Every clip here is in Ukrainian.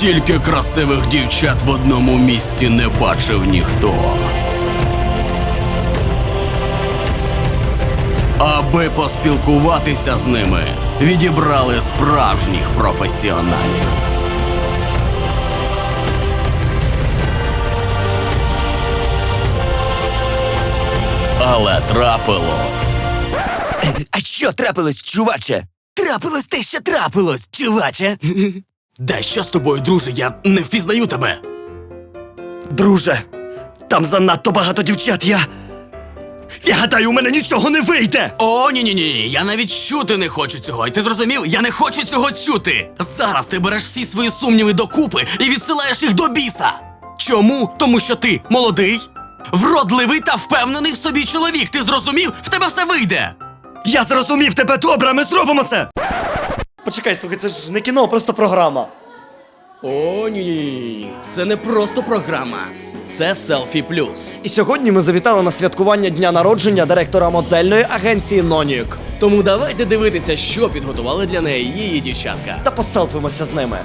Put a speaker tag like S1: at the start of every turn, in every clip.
S1: Стільки красивих дівчат в одному місці не бачив ніхто. Аби поспілкуватися з ними, відібрали справжніх професіоналів. Але трапилось.
S2: А що трапилось, чуваче? Трапилось те, що трапилось, чуваче.
S1: Да що з тобою, друже? Я не впізнаю тебе.
S2: Друже, там занадто багато дівчат, я. Я гадаю, у мене нічого не вийде.
S1: О, ні, ні, ні, я навіть чути не хочу цього. І ти зрозумів? Я не хочу цього чути. Зараз ти береш всі свої сумніви докупи і відсилаєш їх до біса. Чому? Тому що ти молодий, вродливий та впевнений в собі чоловік. Ти зрозумів? В тебе все вийде.
S2: Я зрозумів тебе добре, ми зробимо це. Почекай, слухай, це ж не кіно, просто програма.
S1: О, ні, ні, ні. Це не просто програма. Це селфі плюс.
S2: І сьогодні ми завітали на святкування дня народження директора модельної агенції Нонік.
S1: Тому давайте дивитися, що підготували для неї її дівчатка.
S2: Та поселфимося з ними.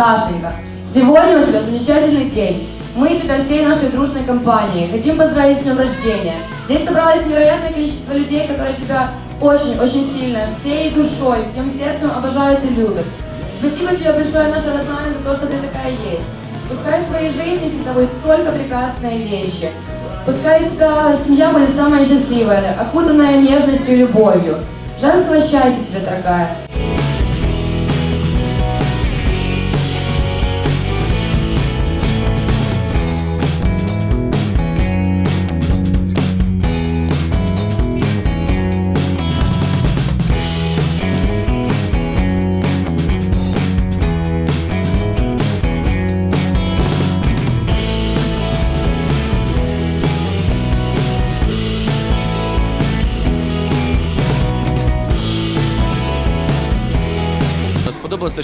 S3: Сашенька, сегодня у тебя замечательный день. Мы тебя всей нашей дружной компанией хотим поздравить с днем рождения. Здесь собралось невероятное количество людей, которые тебя очень-очень сильно, всей душой, всем сердцем обожают и любят. Спасибо тебе большое, наша родная, за то, что ты такая есть. Пускай в твоей жизни всегда будут только прекрасные вещи. Пускай у тебя семья будет самая счастливая, окутанная нежностью и любовью. Женского счастья тебе, дорогая.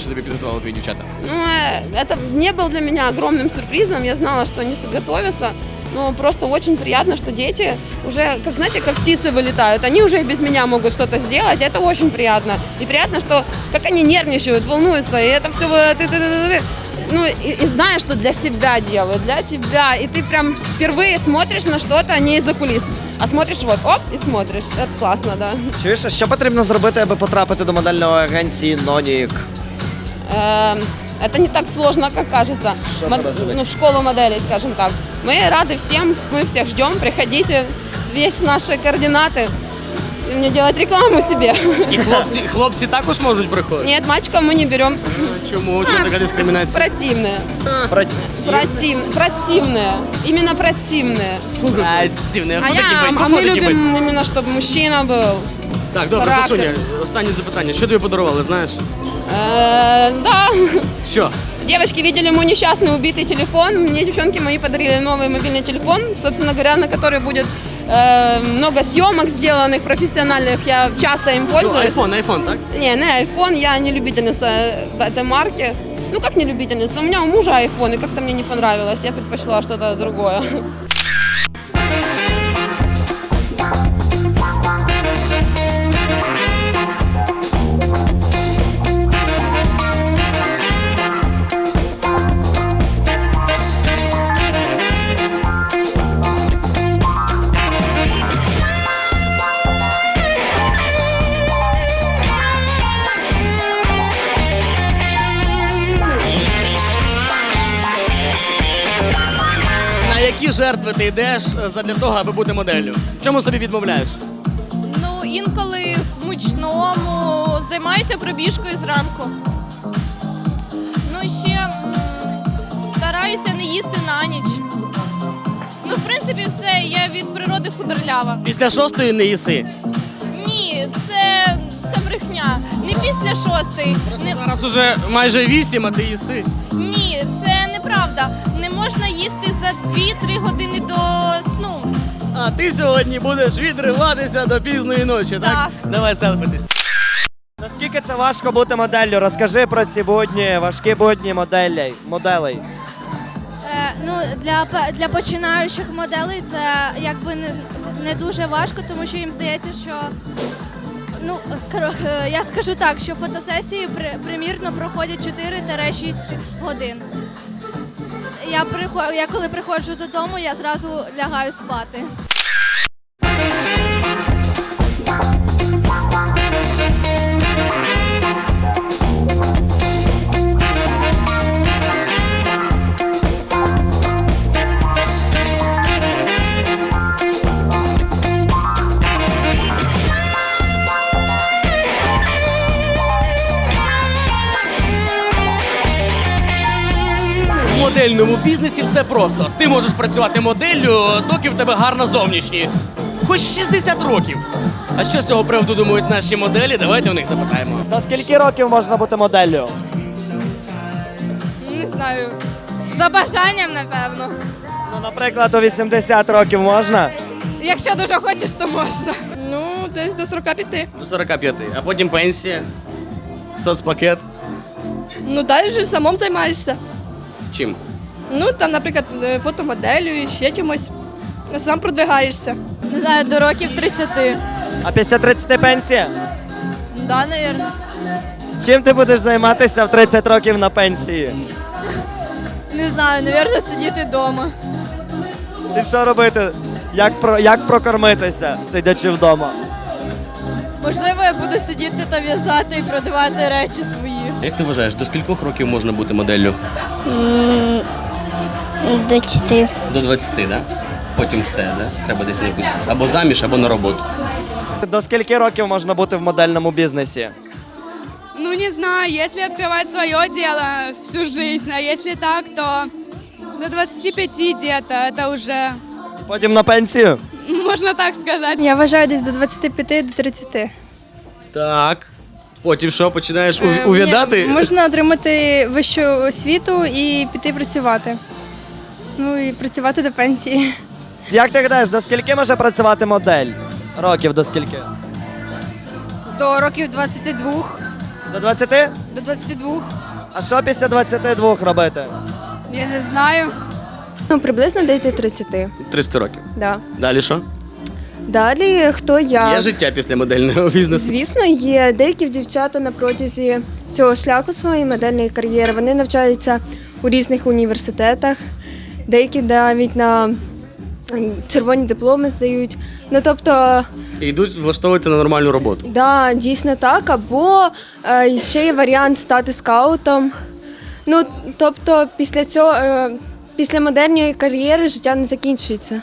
S1: що тобі підготували твої дівчата?
S4: Ну, э, это не был для меня огромным сюрпризом. Я знала, что они готовятся. Но просто очень приятно, что дети уже, как знаете, как птицы вылетают. Они уже и без меня могут что-то сделать. Это очень приятно. И приятно, что как они нервничают, волнуются. И это все ты, ты, ты, ты, ты. Ну, и, и знаешь, что для себя делают, для тебя. И ты прям впервые смотришь на что-то не из-за кулис. А смотришь вот, оп, и смотришь. Это классно, да.
S2: Чуєш, а що потрібно зробити, аби потрапити до модельної агенції Нонік?
S4: Эм, Это не так сложно, как кажется.
S2: Что
S4: Мод-
S2: надо сделать?
S4: ну, в школу моделей, скажем так. Мы рады всем, мы всех ждем, приходите, весь наши координаты. И Мне делать рекламу себе.
S1: І хлопці, хлопці також можуть приходити.
S4: Нет, мальчиков мы не берем.
S1: Чому? Чому така дискримінація?
S4: Противные.
S2: Про-
S4: Против, противные. Именно противные.
S1: Противне.
S4: А, я, а мы любим именно, чтобы мужчина был.
S1: Так, добре,
S4: характер.
S1: Сасуня, останнє запитання. Що тобі подарували, знаєш?
S4: Э, да.
S1: Що?
S4: Девочки видели мой несчастный убитый телефон. Мне девчонки мои подарили новый мобильный телефон, собственно говоря, на который будет э, много съемок сделанных профессиональных. Я часто им
S1: Ну,
S4: пользуюсь.
S1: айфон, айфон, так?
S4: Не, не iPhone, я не любительница этой марки. Ну как не любительница? У меня у мужа iPhone, и как-то мне не понравилось. Я предпочла что-то другое.
S1: Жертви ти йдеш е, задля того, аби бути моделлю? Чому собі відмовляєш?
S5: Ну, інколи в мучному займаюся пробіжкою зранку. Ну, ще стараюся не їсти на ніч. в принципі, все, я від природи худорлява.
S6: Після шостої не їси.
S5: Ні, це, це брехня. Не після шостої. Не,
S6: Зараз уже майже вісім, а ти їси.
S5: ні, це неправда. Не можна їсти за 2-3 години до сну.
S6: А ти сьогодні будеш відриватися до пізної ночі, так?
S5: Так.
S6: Давай селфитись.
S2: Наскільки це важко бути моделлю? Розкажи про ці будні, важкі будні моделей. моделей.
S7: Е, ну, для, для починаючих моделей це якби не, не дуже важко, тому що їм здається, що ну, кор- е, я скажу так, що фотосесії при, примірно проходять 4-6 годин. Я, прихо- я коли приходжу додому, я зразу лягаю спати.
S6: Модельному бізнесі все просто. Ти можеш працювати моделлю, доки в тебе гарна зовнішність. Хоч 60 років. А що з цього приводу думають наші моделі? Давайте в них запитаємо.
S2: До скільки років можна бути моделлю?
S7: Не знаю. За бажанням, напевно.
S2: Ну, наприклад, у 80 років можна.
S7: Якщо дуже хочеш, то можна.
S4: Ну, десь до 45.
S6: До 45, а потім пенсія, соцпакет.
S4: Ну, далі ж самом займаєшся.
S6: Чим?
S4: Ну, там, наприклад, е, фотомоделю і ще чимось. Сам продвигаєшся.
S7: Не знаю, до років 30.
S2: А після 30 пенсія?
S7: Да, навірно.
S2: Чим ти будеш займатися в 30 років на пенсії?
S7: Не знаю, навірно, сидіти вдома.
S2: І що робити? Як, про, як прокормитися, сидячи вдома?
S7: Можливо, я буду сидіти та в'язати і продавати речі свої.
S6: Як ти вважаєш, до скількох років можна бути моделлю?
S8: До чти.
S6: До 20, так? Да? Потім все, да? Треба десь на якусь або заміж, або на роботу.
S2: До скільки років можна бути в модельному бізнесі?
S9: Ну, не знаю, если открывать свое дело всю жизнь, а если так, то до 25 где-то, это уже,
S2: Потім на пенсію?
S9: можно так сказать.
S8: Я вважаю десь до 25 до 30.
S6: Так. Потім що, починаєш
S8: Е,
S6: у- увядати?
S8: Можна отримати вищу освіту і піти працювати. Ну і працювати до пенсії.
S2: Як ти гадаєш, до скільки може працювати модель? Років до скільки?
S8: До років 22.
S2: До 20?
S8: До 22.
S2: А що після 22 робити?
S9: Я не знаю.
S8: Ну, приблизно десь до 30.
S6: 300 років.
S8: Да.
S6: Далі що?
S8: Далі хто я?
S6: Є життя після модельного бізнесу.
S8: Звісно, є деякі дівчата на протязі цього шляху своєї модельної кар'єри. Вони навчаються у різних університетах, деякі навіть на червоні дипломи здають. Ну тобто,
S6: І йдуть влаштовуватися на нормальну роботу.
S8: да, дійсно так. Або е, ще є варіант стати скаутом. Ну тобто, після цього, е, після модельної кар'єри життя не закінчується.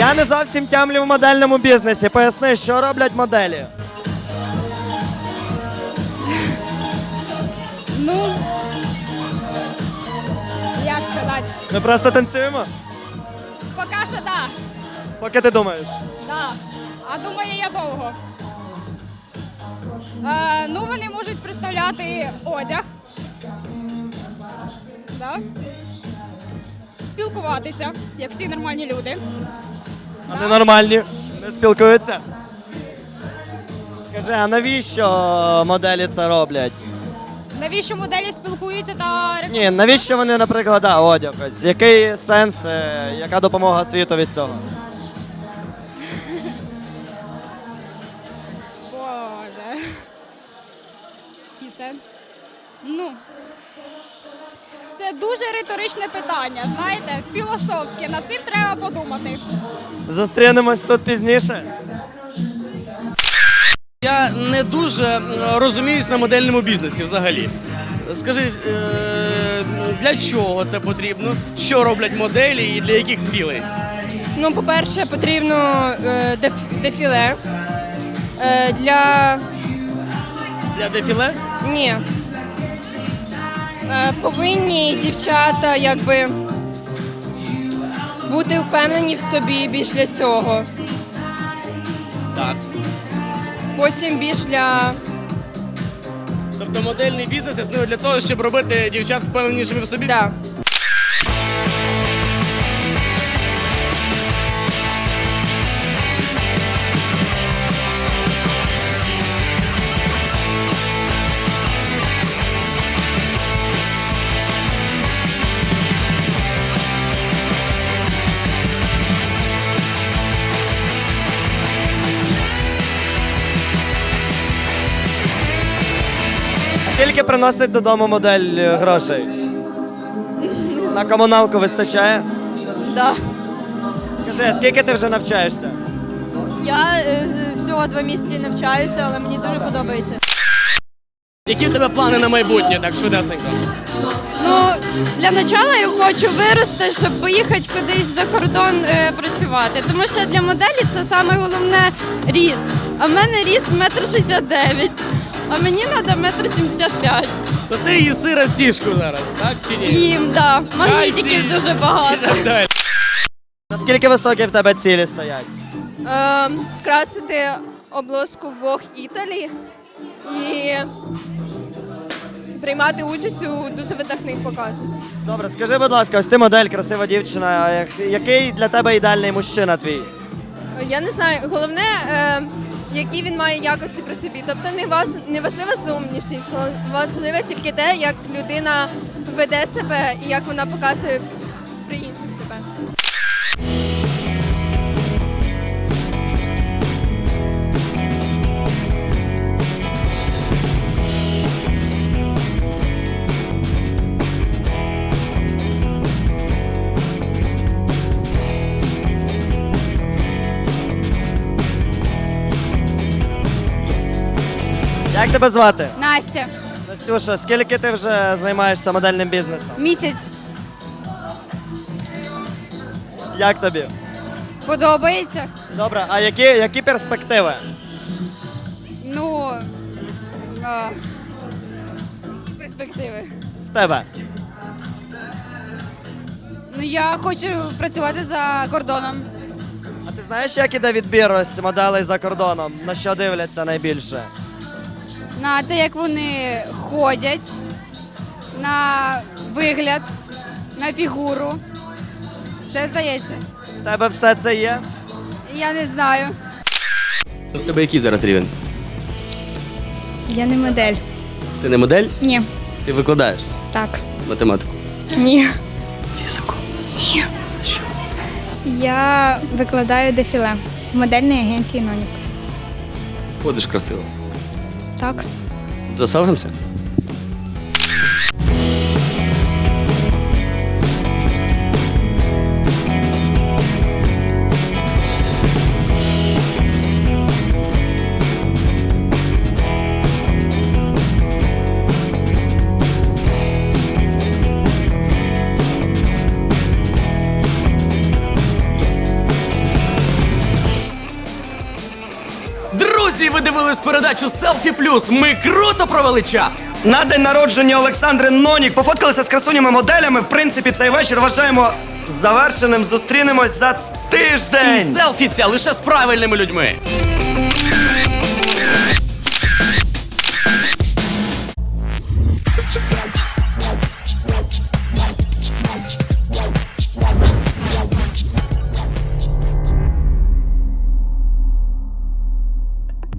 S2: Я не зовсім тямлю в модельному бізнесі. Поясни, що роблять моделі?
S9: Ну, як сказати?
S2: Ми просто танцюємо?
S9: Поки що да,
S2: Поки ти думаєш.
S9: да. А думаю я довго. Е, ну, вони можуть представляти одяг. Да? Спілкуватися, як всі нормальні люди.
S2: Вони нормальні, не спілкуються. Скажи, а навіщо моделі це роблять?
S9: Навіщо моделі спілкуються та
S2: Ні, навіщо вони, наприклад, да, одяг? Який сенс, е, яка допомога світу від цього?
S10: Ну. Це дуже риторичне питання, знаєте, філософське. Над цим треба подумати.
S2: Зустрінемось тут пізніше.
S6: Я не дуже розуміюсь на модельному бізнесі взагалі. Скажи, е, для чого це потрібно? Що роблять моделі і для яких цілей?
S7: Ну, по-перше, потрібно е, деф- дефіле. Е, для
S6: Для дефіле?
S7: Ні. Е, повинні дівчата якби бути впевнені в собі більш для цього.
S6: Так.
S7: Потім більш для.
S6: Тобто модельний бізнес існує для того, щоб робити дівчат впевненішими в собі?
S7: Да.
S2: Скільки приносить додому модель е, грошей? На комуналку вистачає?
S11: Да.
S2: Скажи, а скільки ти вже навчаєшся?
S11: Я е, всього два місяці навчаюся, але мені дуже подобається.
S6: Які в тебе плани на майбутнє, так швидесенько?
S7: Ну, для початку я хочу вирости, щоб поїхати кудись за кордон е, працювати. Тому що для моделі це саме головне ріст. А в мене ріст метр шістдесят дев'ять, а мені треба метр сімдесят п'ять.
S6: То ти їси растіжку зараз, так чи ні?
S7: Їм, да. Магнітиків
S6: Кальцій.
S7: дуже
S6: І
S7: багато.
S6: так далі.
S2: Наскільки високі в тебе цілі стоять?
S11: Е, вкрасити обложку Vogue Italy і приймати участь у дуже видатних показах.
S2: Добре, скажи, будь ласка, ось ти модель, красива дівчина. а як- Який для тебе ідеальний мужчина твій?
S11: Я не знаю, головне, е, які він має якості при собі. Тобто не, важ, не важлива зовнішність, важливе тільки те, як людина веде себе і як вона показує при інших себе.
S2: Як тебе звати?
S10: Настя,
S2: Настюша, скільки ти вже займаєшся модельним бізнесом?
S10: місяць
S2: Як тобі?
S10: подобається.
S2: Добре, а які, які перспективи?
S10: Ну а, які перспективи.
S2: В тебе?
S10: Ну я хочу працювати за кордоном.
S2: А ти знаєш, як іде відбір ось моделей за кордоном? На що дивляться найбільше?
S10: На те, як вони ходять, на вигляд, на фігуру. Все здається.
S2: В тебе все це є?
S10: Я не знаю.
S6: В тебе який зараз рівень?
S12: Я не модель.
S6: Ти не модель?
S12: Ні.
S6: Ти викладаєш
S12: Так.
S6: математику.
S12: Ні.
S6: Фізику. Ні. Що?
S12: Я викладаю дефіле в модельній агенції Нонік.
S6: Ходиш красиво.
S12: Так.
S6: Засавжимося?
S13: Передачу Селфі Плюс. Ми круто провели час.
S14: На день народження Олександри Нонік пофоткалися з красунями моделями. В принципі, цей вечір вважаємо завершеним. Зустрінемось за
S13: І
S14: тиждень.
S13: селфіця лише з правильними людьми.